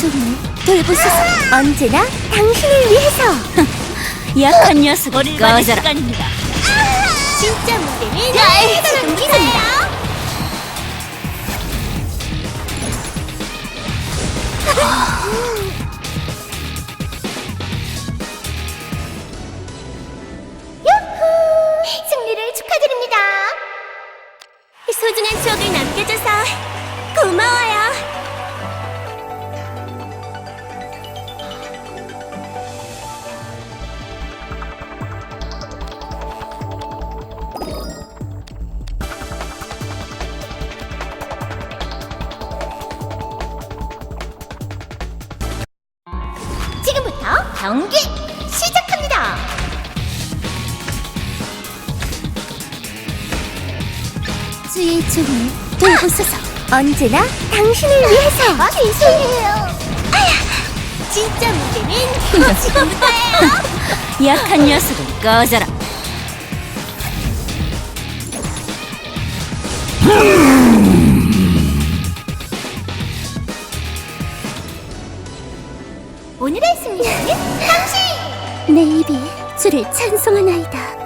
종을 돌보소서. 언제나 당신을 위해서. 약한 녀석 머리를 받을 꺼져라. 시간입니다. 진짜 무대는 경기 시작합니다. 주의 종을 돌보소서. 언제나 당신을 위해서. 아, 죄송해요. 아야, 진짜 무대는 지금부터예요. 약한 녀석을 꺼져라. 당신! 내 입이 주를 찬송하나이다.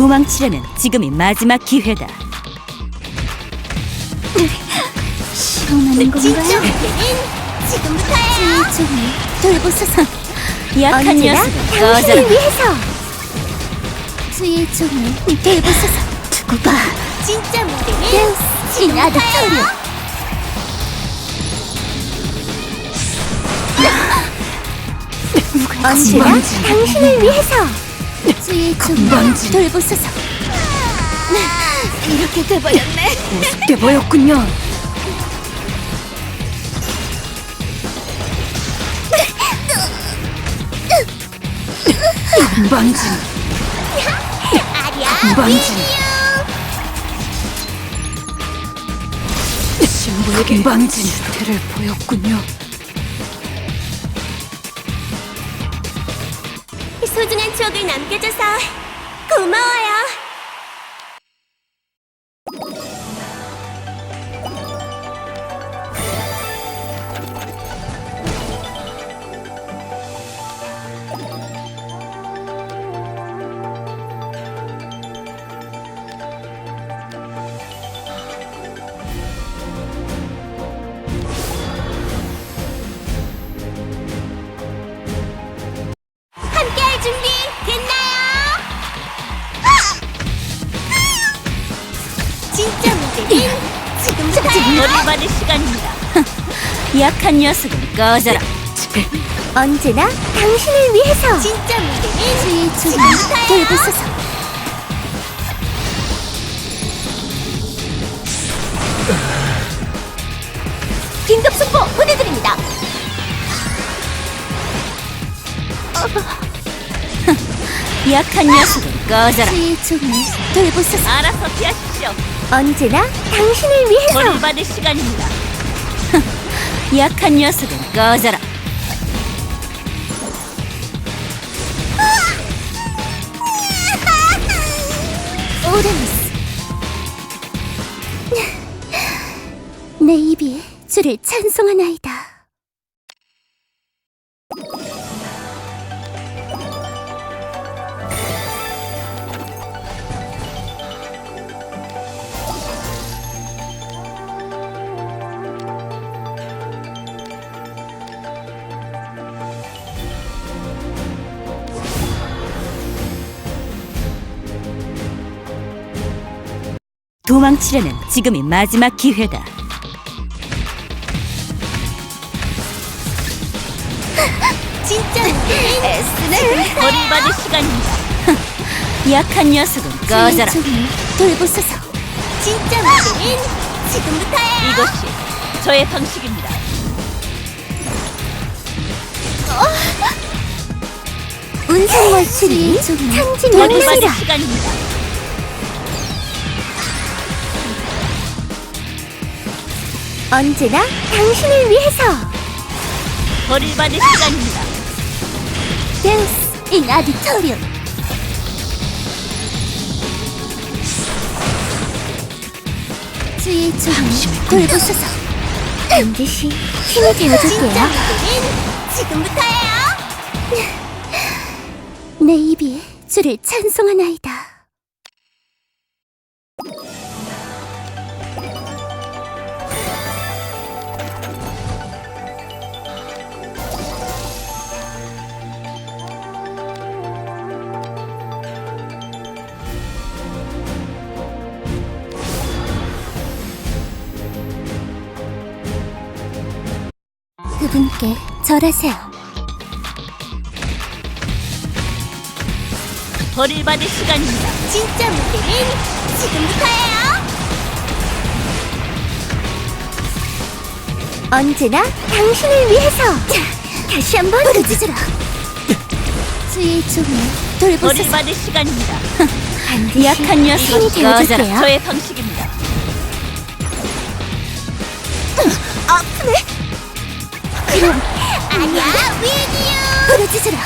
도망치려면 지금이 마지막 기회다. 진짜 건가요? 지금부터예요. 종을 돌보소서. 약한 언제나 녀석을 당신을. 위해서. 주의 종을 돌보소서. 두고 봐. 진짜 무대는 지금부터예요. 언제나 당신을 위해서 주의 종을 돌보소서. 이렇게 돼버렸네. 우습게 보였군요. 건방진 아리야 건방진 금방진 태를 보였군요. 추억을 남겨줘서 고마워요. 약한 녀석은 꺼져라. 언제나 당신을 위해서 진짜 문제는 지금부터예요. 돌보소서. 긴급 속보 보내드립니다. 약한 녀석은 꺼져라. 주의 돌보소서. 알아서 피하십시오. 언제나 당신을 위해서 머리 받을 시간입니다. 약한 녀석은 꺼져라. 내 입이 주를 찬송하나이다 도망치려는 지금이 마지막 기회다. 진짜 애쓰네 머리 받을 시간입니다. 약한 녀석은 꺼져라. 돌보소서 진짜 문제는 지금부터예요 이것이 저의 방식입니다. 운상월출이 상징 머리 받을 원나라 시간입니다. 언제나 당신을 위해서. 머리 받을 시간입니다. 데우스 인 아디토리움 주의 종을 돌보소서 반드시 힘이 되어줄게요. 지금부터예요. 내 입이 주를 찬송하나이다 그분께 절하세요 머리 받을 시간입니다. 진짜 무대는 지금부터예요. 언제나 당신을 위해서. 다시 한번 부르짖으라. 주의 종을 돌보소서. 받을 시간입니다. 반드시 약한 꺼져라. 되어줄게요. 저의 방식입니다. 아니야 위니유. 부르짖으라.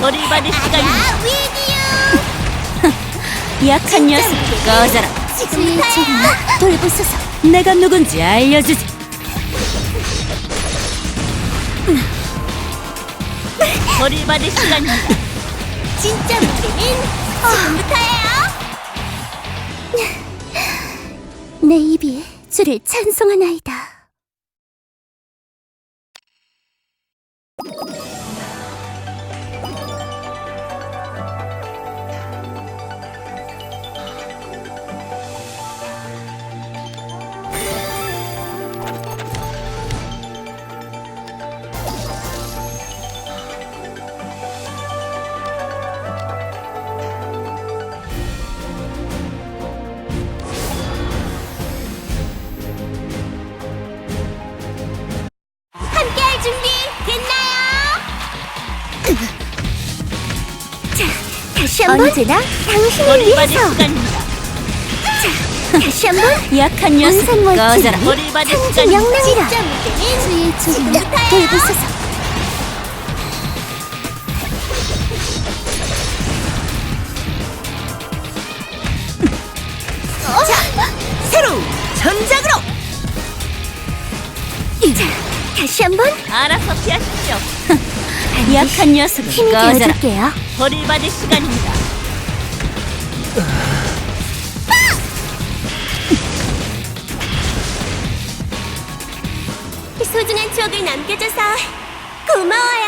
머리 받을 시간입니다. 아니야 위니유. 약한 녀석은 꺼져라. 종을 돌보소서. 내가 누군지 알려주지. 머리 받을 시간입니다. 진짜 무대는 지금부터예요. 내 입이 주를 찬송하나이다. 한번 언제나 당신을 위해서. 다시 한번 약한 녀석 꺼져라 머리 받을 천지 시간이 명랑이라 주의 조금 돌보소서. 새로운 전작으로! 자, 다시 한번 알아서 피하십시오. 약한 녀석은 힘이 꺼져라 되어줄게요. 벌을 받을 시간입니다 남겨줘서 고마워요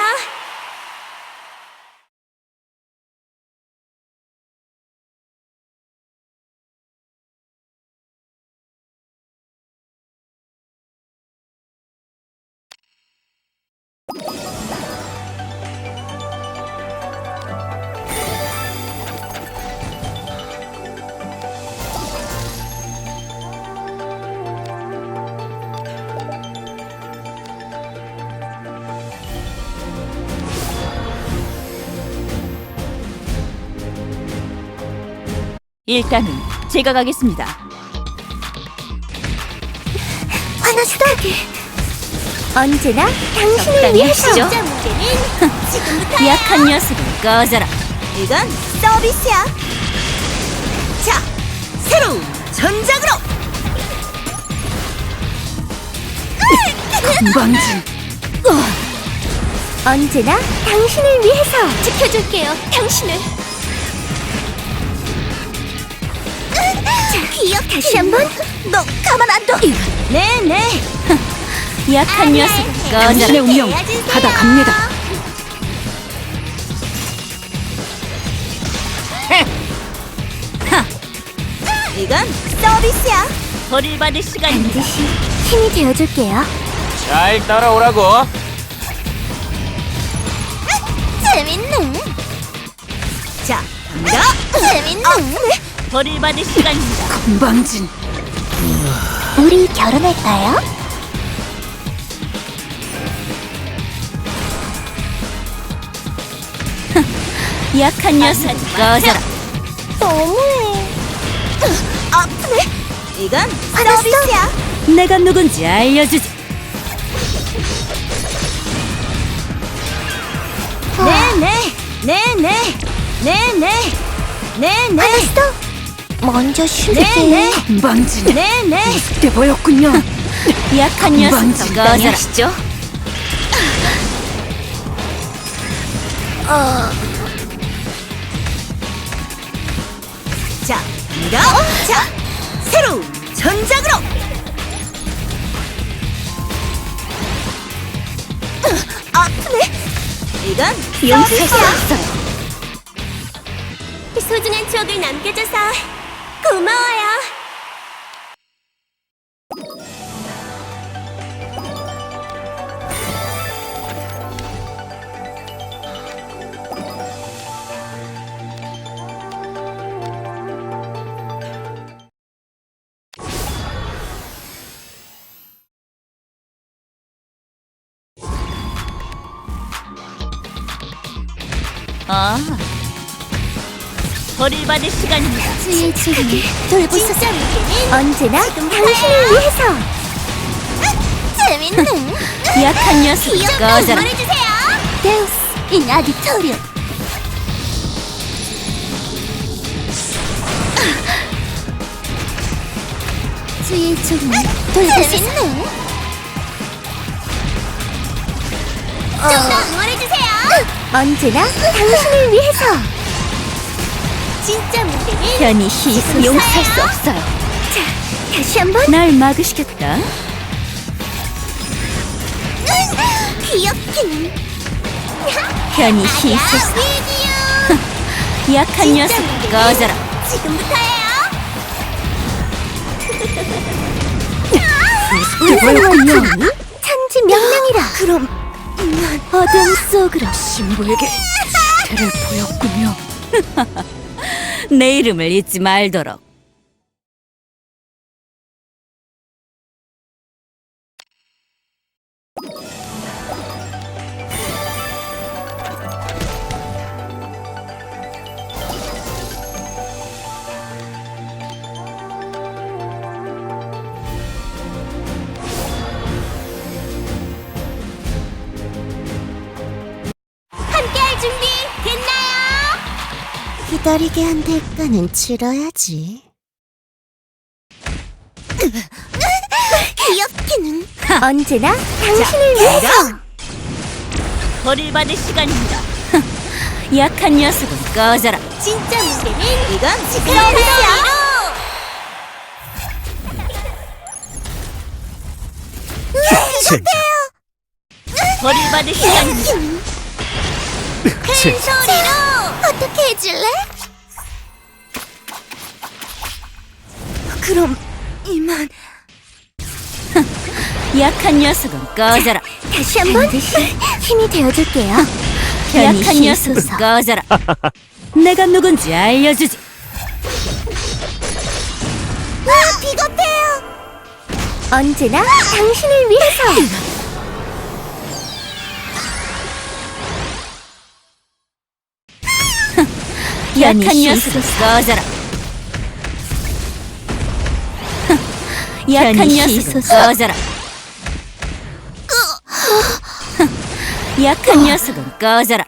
일단은 제가 가겠습니다. 화나지도 언제나 당신을 적당히 위해서. 하시죠. 진짜 문제는 지금부터예요 약한 녀석은 꺼져라. 이건 서비스야. 자 새로운 전작으로. 금방진 언제나 당신을 위해서. 지켜줄게요 당신을 기억 다시 한 번? 너 가만 안 둬. 네네. 약한 녀석은 꺼져라 당신의 운명 받아 갑니다. 이건 서비스야. 벌을 받을 시간입니다. 반드시 힘이 되어줄게요. 잘 따라오라고. 재밌는 자 갑니다. 재밌는 벌을 받을 시간입니다. 금방진. 우리 결혼할까요? 약한 녀석은 꺼져라 너무해. 아프네? 이건? 서비스야. 내가 누군지 알려주지. 네네. 네네. 네네. 네네. 알았어 먼저 쉴게 네네. 금방진 네네. 때 보였군요. 약한 녀석은 꺼져라. 하시죠? 자 새로운 전작으로. 아프네. 이건 용서할 수 서비스야. 없어요. 소중한 추억을 남겨줘서 고마워요. 벌을 받을 시간입니다 주의 주를 돌보소서. 언제나 당신을 위해서. 재밌는. 약한 녀석은 꺼져라 해주세요. 데우스 인 아디토리움. 주의 주를 돌보소서. 좀더 응원해주세요. 언제나 당신을 위해서. 진짜 무대는 편히 희생 용서할 수 없어요. 다시 한번. 날 막으시겠다. 귀엽긴. 편히 희생 위디오 약한 녀석은 꺼져라. 지금부터예요. 보였군요. 천지 명랑이라. 그럼 어둠 속으로 신부에게 태를 보였군요 내 이름을 잊지 말도록 기다리게 한 대가는 치러야지. 귀엽기는 언제나 당신을 위해서. 벌을 시간입니다. 약한 녀석은 꺼져라. 진짜 무게는 이건 지금부터야. 벌을 받을 시간입니다. 큰 소리로 어떻게 해줄래? 그럼 이만 약한 녀석은 꺼져라. 다시 한 번 힘이 되어줄게요. 약한 녀석은 꺼져라. 내가 누군지 알려주지. 아, 비겁해요. 언제나 당신을 위해서. 약한 녀석은 꺼져라. 약한 녀석은 꺼져라. 약한 녀석은 꺼져라.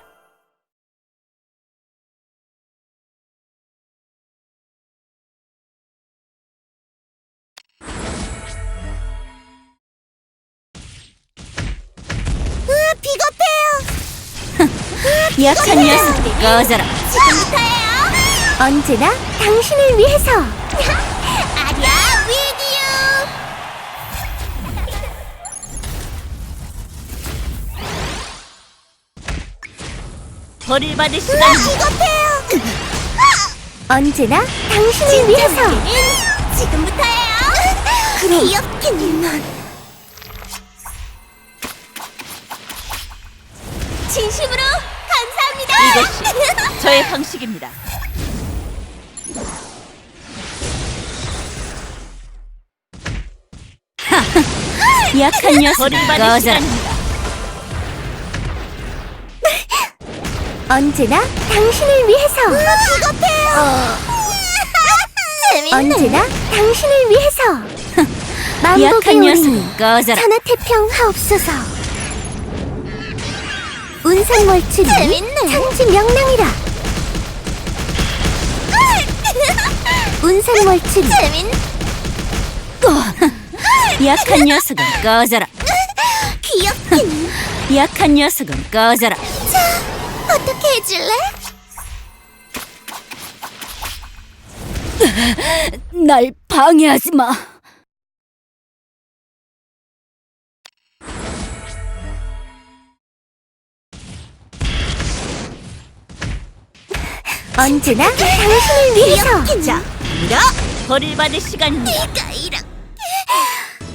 비겁해요. 약한 녀석은 꺼져라. 지금부터예요. 언제나 당신을 위해서. 벌을 받을 시간입니다. 비겁해요. 언제나 당신을 위해서. 지금부터예요. 그럼 귀엽기는 진심으로 감사합니다. 이것이 저의 방식입니다. 하! 약한 녀석은 꺼져라. 언제나 당신을 위해서. 비겁해요. 언제나 당신을 위해서. 만복의 약한 오리 녀석은 꺼져라. 천하태평 하옵소서. 운상월출이 천지명랑이라. 운상월출이 약한 녀석은 꺼져라. 귀엽긴 약한 녀석은 꺼져라. 어떻게 해줄래? 날 방해하지 마. 언제나 당신을 위해서. 자 밀어 벌을 받을 시간입니다. 네가 이렇게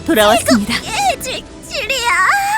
돌아왔습니다. 해줄 줄이야.